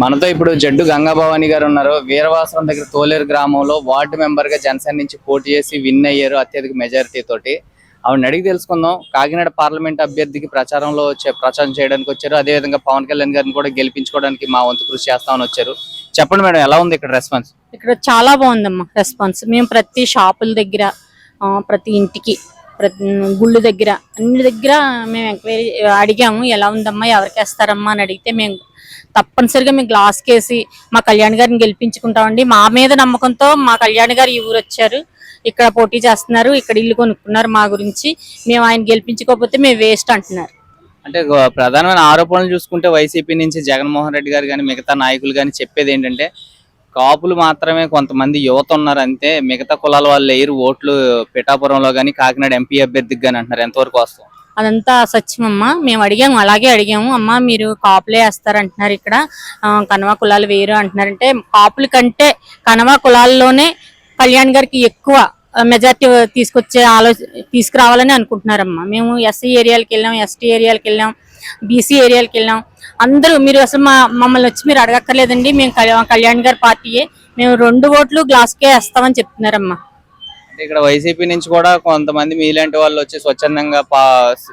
మనతో ఇప్పుడు జడ్డు గంగాభవాని గారు ఉన్నారు. వీరవాసరం దగ్గర తోలేరు గ్రామంలో వార్డు మెంబర్గా జనసేన నుంచి పోటీ చేసి విన్ అయ్యారు అత్యధిక మెజారిటీ తోటి. ఆవిడని అడిగి తెలుసుకుందాం. కాకినాడ పార్లమెంట్ అభ్యర్థికి ప్రచారంలో వచ్చే- ప్రచారం చేయడానికి వచ్చారు. అదే విధంగా పవన్ కళ్యాణ్ గారిని కూడా గెలిపించుకోవడానికి మా వంతు కృషి చేస్తామని వచ్చారు. చెప్పండి మేడం ఎలా ఉంది ఇక్కడ రెస్పాన్స్? ఇక్కడ చాలా బాగుందమ్మా రెస్పాన్స్. మేము ప్రతి షాపుల దగ్గర ప్రతి ఇంటికి ప్రతి గుళ్ళు దగ్గర అన్ని దగ్గర మేము ఎంక్వైరీ అడిగాము ఎలా ఉందమ్మా ఎవరికి వేస్తారమ్మా? అని అడిగితే మేము తప్పనిసరిగా మేము గ్లాస్ కేసి మా కళ్యాణ్ గారిని గెలిపించుకుంటామండి. మా మీద నమ్మకంతో మా కళ్యాణ్ గారు ఈ ఊరు వచ్చారు. ఇక్కడ పోటీ చేస్తున్నారు ఇక్కడ ఇల్లు కొనుక్కున్నారు మా గురించి. మేము ఆయన గెలిపించుకోకపోతే మేము వేస్ట్ అంటున్నారు. అంటే ప్రధానమైన ఆరోపణలు చూసుకుంటే వైసీపీ నుంచి జగన్మోహన్ రెడ్డి గారు కానీ మిగతా నాయకులు కానీ చెప్పేది ఏంటంటే కాపులు మాత్రమే కొంతమంది యువత ఉన్నారు అంతే మిగతా కులాల వాళ్ళు లేరు ఓట్లు పిఠాపురంలో కానీ కాకినాడ ఎంపీ అభ్యర్థికి కానీ అంటున్నారు. ఎంతవరకు వస్తాం అదంతా సత్యమమ్మా మేము అడిగాము అలాగే అడిగాము. అమ్మా మీరు కాపులే వేస్తారంటున్నారు ఇక్కడ. కనవ కనవా కులాలు వేరు అంటున్నారంటే కాపుల కంటే కనవా కులాల్లోనే కళ్యాణ్ గారికి ఎక్కువ మెజార్టీ తీసుకొచ్చే ఆలోచన తీసుకురావాలని అనుకుంటున్నారమ్మా. మేము ఎస్సీ ఏరియాలకు వెళ్ళాం ఎస్టీ ఏరియాలకు వెళ్ళాం. బీసీ ఏరియాలకు వెళ్ళాం అందరూ మీరు అసలు మా మమ్మల్ని వచ్చి మీరు అడగక్కర్లేదండి. మేము కళ్యా- కళ్యాణ్ గారి పార్టీయే. మేము రెండు ఓట్లు గ్లాస్కే వేస్తామని చెప్తున్నారమ్మా. ఇక్కడ వైసీపీ నుంచి కూడా కొంతమంది మీలాంటి వాళ్ళు వచ్చి స్వచ్ఛందంగా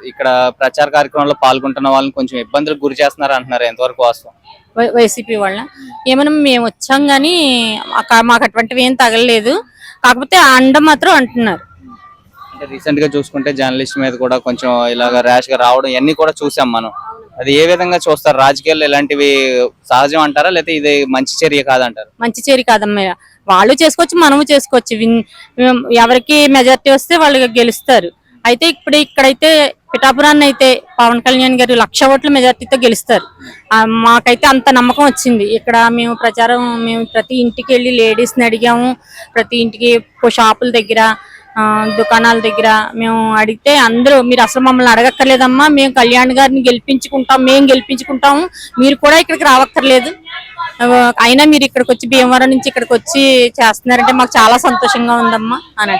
ఇక్కడ ప్రచార కార్యక్రమంలో పాల్గొంటున్న వాళ్ళని కొంచెం ఇబ్బందులకు గురి చేస్తున్నారు అంటున్నారు. ఎంతవరకు వాస్తవం? వైసీపీ వాళ్ళ. ఏమైనా మేము వచ్చాం కానీ మాకు అటువంటివి ఏం తగలలేదు. కాకపోతే అండ మాత్రం అంటున్నారు. అంటే రీసెంట్గా చూసుకుంటే జర్నలిస్ట్ మీద కూడా కొంచెం ఇలాగ ర్యాష్గా రావడం ఇవన్నీ కూడా చూసాం మనం. అది ఏ విధంగా చూస్తారు? రాజకీయాలు ఇలాంటివి సహజం అంటారా? లేకపోతే ఇది మంచి చర్య కాదంటారు? మంచి చర్య కాదమ్మా వాళ్ళు చేసుకోవచ్చు మనము చేసుకోవచ్చు. ఎవరికి మెజార్టీ వస్తే వాళ్ళు గెలుస్తారు. అయితే ఇప్పుడు ఇక్కడైతే పిఠాపురాన్ని అయితే పవన్ కళ్యాణ్ గారు లక్ష ఓట్ల మెజార్టీతో గెలుస్తారు. మాకైతే అంత నమ్మకం వచ్చింది. ఇక్కడ మేము ప్రచారం మేము ప్రతి ఇంటికి వెళ్ళి లేడీస్ని అడిగాము. ప్రతి ఇంటికి షాపుల దగ్గర దుకాణాల దగ్గర మేము అడిగితే అందరూ మీరు అసలు మమ్మల్ని అడగక్కర్లేదమ్మా మేము కళ్యాణ్ గారిని గెలిపించుకుంటాం మేము గెలిపించుకుంటాము మీరు కూడా ఇక్కడికి రావక్కర్లేదు. అయినా మీరు ఇక్కడికి వచ్చి భీమవరం నుంచి ఇక్కడికి వచ్చి చేస్తున్నారంటే మాకు చాలా సంతోషంగా ఉందమ్మా అని